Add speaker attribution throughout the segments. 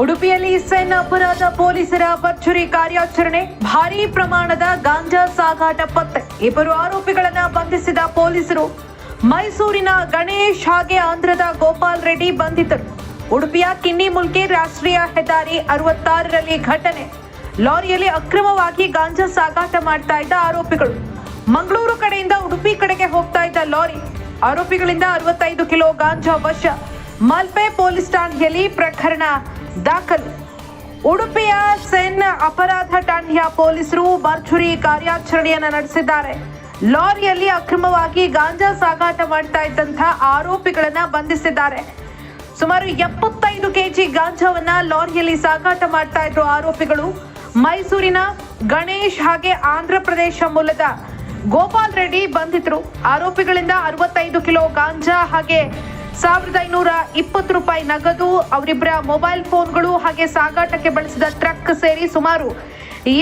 Speaker 1: ಉಡುಪಿಯಲ್ಲಿ ಸೆನ್ ಅಪರಾಧ ಪೊಲೀಸರ ಭರ್ಜರಿ ಕಾರ್ಯಾಚರಣೆ, ಭಾರೀ ಪ್ರಮಾಣದ ಗಾಂಜಾ ಸಾಗಾಟ ಪತ್ತೆ. ಇಬ್ಬರು ಆರೋಪಿಗಳನ್ನು ಬಂಧಿಸಿದ ಪೊಲೀಸರು ಮೈಸೂರಿನ ಗಣೇಶ್ ಹಾಗೆ ಆಂಧ್ರದ ಗೋಪಾಲ್ ರೆಡ್ಡಿ ಬಂಧಿತರು. ಉಡುಪಿಯ ಕಿನ್ನಿಮುಲ್ಕಿ ರಾಷ್ಟ್ರೀಯ ಹೆದ್ದಾರಿ ಅರವತ್ತಾರರಲ್ಲಿ ಘಟನೆ. ಲಾರಿಯಲ್ಲಿ ಅಕ್ರಮವಾಗಿ ಗಾಂಜಾ ಸಾಗಾಟ ಮಾಡ್ತಾ ಇದ್ದ ಆರೋಪಿಗಳು. ಮಂಗಳೂರು ಕಡೆಯಿಂದ ಉಡುಪಿ ಕಡೆಗೆ ಹೋಗ್ತಾ ಇದ್ದ ಲಾರಿ. ಆರೋಪಿಗಳಿಂದ ಅರವತ್ತೈದು ಕಿಲೋ ಗಾಂಜಾ ವಶ. ಮಲ್ಪೆ ಪೊಲೀಸ್ ಠಾಣೆಯಲ್ಲಿ ಪ್ರಕರಣ ದಾಖಲು. ಉಡುಪಿಯ ಸೆನ್ ಅಪರಾಧ ಠಾಣೆಯ ಪೊಲೀಸರು ಭರ್ಜುರಿ ಕಾರ್ಯಾಚರಣೆಯನ್ನು ನಡೆಸಿದ್ದಾರೆ. ಲಾರಿಯಲ್ಲಿ ಅಕ್ರಮವಾಗಿ ಗಾಂಜಾ ಸಾಗಾಟ ಮಾಡ್ತಾ ಇದ್ದಂತಹ ಆರೋಪಿಗಳನ್ನ ಬಂಧಿಸಿದ್ದಾರೆ. ಸುಮಾರು ಎಪ್ಪತ್ತೈದು ಕೆಜಿ ಗಾಂಜಾವನ್ನ ಲಾರಿಯಲ್ಲಿ ಸಾಗಾಟ ಮಾಡ್ತಾ ಇದ್ರು ಆರೋಪಿಗಳು. ಮೈಸೂರಿನ ಗಣೇಶ್ ಹಾಗೆ ಆಂಧ್ರ ಪ್ರದೇಶ ಮೂಲದ ಗೋಪಾಲ್ ರೆಡ್ಡಿ ಬಂಧಿತರು. ಆರೋಪಿಗಳಿಂದ ಅರವತ್ತೈದು ಕಿಲೋ ಗಾಂಜಾ ಹಾಗೆ ಸಾವಿರದ ಐನೂರ ಇಪ್ಪತ್ತು ರೂಪಾಯಿ ನಗದು. ಅವರಿಬ್ಬರ ಮೊಬೈಲ್ ಫೋನ್ಗಳು ಹಾಗೆ ಸಾಗಾಟಕ್ಕೆ ಬಳಸಿದ ಟ್ರಕ್ ಸೇರಿ ಸುಮಾರು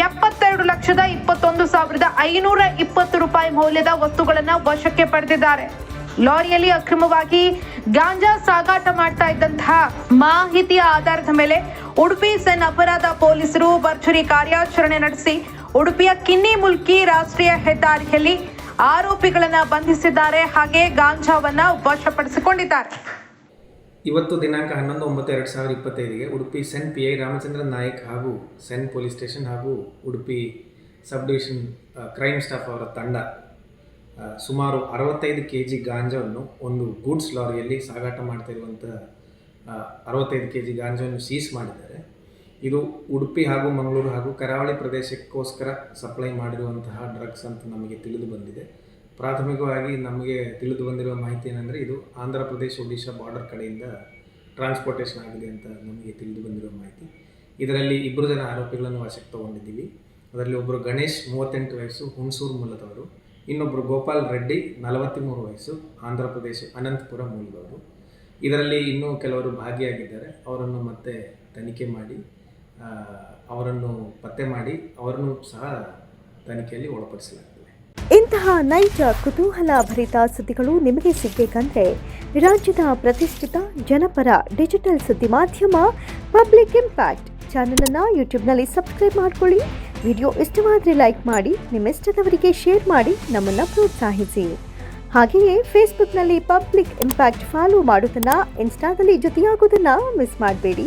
Speaker 1: ಎಪ್ಪತ್ತೆರಡು ಲಕ್ಷದ ಇಪ್ಪತ್ತೊಂದು ಸಾವಿರದ ಐನೂರ ಇಪ್ಪತ್ತು ರೂಪಾಯಿ ಮೌಲ್ಯದ ವಸ್ತುಗಳನ್ನ ವಶಕ್ಕೆ ಪಡೆದಿದ್ದಾರೆ. ಲಾರಿಯಲ್ಲಿ ಅಕ್ರಮವಾಗಿ ಗಾಂಜಾ ಸಾಗಾಟ ಮಾಡ್ತಾ ಇದ್ದಂತಹ ಮಾಹಿತಿಯ ಆಧಾರದ ಮೇಲೆ ಉಡುಪಿ ಸೆನ್ ಅಪರಾಧ ಪೊಲೀಸರು ಭರ್ಜರಿ ಕಾರ್ಯಾಚರಣೆ ನಡೆಸಿ ಉಡುಪಿಯ ಕಿನ್ನಿ ಮುಲ್ಕಿ ರಾಷ್ಟ್ರೀಯ ಹೆದ್ದಾರಿಯಲ್ಲಿ ಆರೋಪಿಗಳನ್ನ ಬಂಧಿಸಿದ್ದಾರೆ. ಹಾಗೆ ಗಾಂಜಾವನ್ನ ವಶಪಡಿಸಿಕೊಂಡಿದ್ದಾರೆ.
Speaker 2: ಇವತ್ತು ದಿನಾಂಕ ಹನ್ನೊಂದು ಒಂಬತ್ತು ಎರಡು ಸಾವಿರದ ಇಪ್ಪತ್ತೈದಿಗೆ Udupi CEN P I Ramachandran Nayak ಹಾಗೂ ಸೆನ್ ಪೊಲೀಸ್ ಸ್ಟೇಷನ್ ಹಾಗೂ Udupi sub division crime staff ಅವರ ತಂಡ ಸುಮಾರು ಅರವತ್ತೈದು ಕೆ ಜಿ ಗಾಂಜಾವನ್ನು ಒಂದು ಗೂಡ್ಸ್ ಲಾರಿಯಲ್ಲಿ ಸಾಗಾಟ ಮಾಡ್ತಾ ಇರುವಂಥ ಅರವತ್ತೈದು ಕೆ ಜಿ ಗಾಂಜಾವನ್ನು ಸೀಸ್ ಮಾಡಿದ್ದಾರೆ. ಇದು ಉಡುಪಿ ಹಾಗೂ ಮಂಗಳೂರು ಹಾಗೂ ಕರಾವಳಿ ಪ್ರದೇಶಕ್ಕೋಸ್ಕರ ಸಪ್ಲೈ ಮಾಡಿರುವಂತಹ ಡ್ರಗ್ಸ್ ಅಂತ ನಮಗೆ ತಿಳಿದು ಬಂದಿದೆ. ಪ್ರಾಥಮಿಕವಾಗಿ ನಮಗೆ ತಿಳಿದು ಬಂದಿರುವ ಮಾಹಿತಿ ಏನಂದರೆ ಇದು ಆಂಧ್ರ ಪ್ರದೇಶ, ಒಡಿಶಾ ಬಾರ್ಡರ್ ಕಡೆಯಿಂದ ಟ್ರಾನ್ಸ್ಪೋರ್ಟೇಷನ್ ಆಗಿದೆ ಅಂತ ನಮಗೆ ತಿಳಿದು ಬಂದಿರುವ ಮಾಹಿತಿ. ಇದರಲ್ಲಿ ಇಬ್ಬರು ಜನ ಆರೋಪಿಗಳನ್ನು ವಶಕ್ಕೆ ತಗೊಂಡಿದ್ದೀವಿ ಅದರಲ್ಲಿ ಒಬ್ಬರು ಗಣೇಶ್ ಮೂವತ್ತೆಂಟು ವಯಸ್ಸು, ಹುಣಸೂರು ಮೂಲದವರು. ಇನ್ನೊಬ್ಬರು ಗೋಪಾಲ್ ರೆಡ್ಡಿ ನಲವತ್ತ್ಮೂರು ವಯಸ್ಸು, ಆಂಧ್ರ ಪ್ರದೇಶ ಅನಂತಪುರ ಮೂಲದವರು. ಇದರಲ್ಲಿ ಇನ್ನೂ ಕೆಲವರು ಭಾಗಿಯಾಗಿದ್ದಾರೆ. ಅವರನ್ನು ಮತ್ತೆ ತನಿಖೆ ಮಾಡಿ ಅವರನ್ನು ಪತ್ತೆ ಮಾಡಿ ಅವರನ್ನು ಸಹ ತನಿಖೆಯಲ್ಲಿ ಒಳಪಡಿಸಲಾಗಿದೆ
Speaker 3: ಇಂತಹ ನೈಜ, ಕುತೂಹಲ ಭರಿತ ಸುದ್ದಿಗಳು ನಿಮಗೆ ಸಿಗಬೇಕಂದ್ರೆ ರಾಜ್ಯದ ಪ್ರತಿಷ್ಠಿತ ಜನಪರ ಡಿಜಿಟಲ್ ಸುದ್ದಿ ಮಾಧ್ಯಮ ಪಬ್ಲಿಕ್ ಇಂಪ್ಯಾಕ್ಟ್ ಚಾನಲನ್ನು ಯೂಟ್ಯೂಬ್ನಲ್ಲಿ ಸಬ್ಸ್ಕ್ರೈಬ್ ಮಾಡ್ಕೊಳ್ಳಿ. ವಿಡಿಯೋ ಇಷ್ಟವಾದರೆ ಲೈಕ್ ಮಾಡಿ ನಿಮ್ಮ ಇಷ್ಟದವರಿಗೆ ಶೇರ್ ಮಾಡಿ, ನಮ್ಮನ್ನು ಪ್ರೋತ್ಸಾಹಿಸಿ. ಹಾಗೆಯೇ ಫೇಸ್ಬುಕ್ನಲ್ಲಿ ಪಬ್ಲಿಕ್ ಇಂಪ್ಯಾಕ್ಟ್ ಫಾಲೋ ಮಾಡೋದನ್ನು ಇನ್ಸ್ಟಾದಲ್ಲಿ ಜೊತೆಯಾಗೋದನ್ನು ಮಿಸ್ ಮಾಡಬೇಡಿ.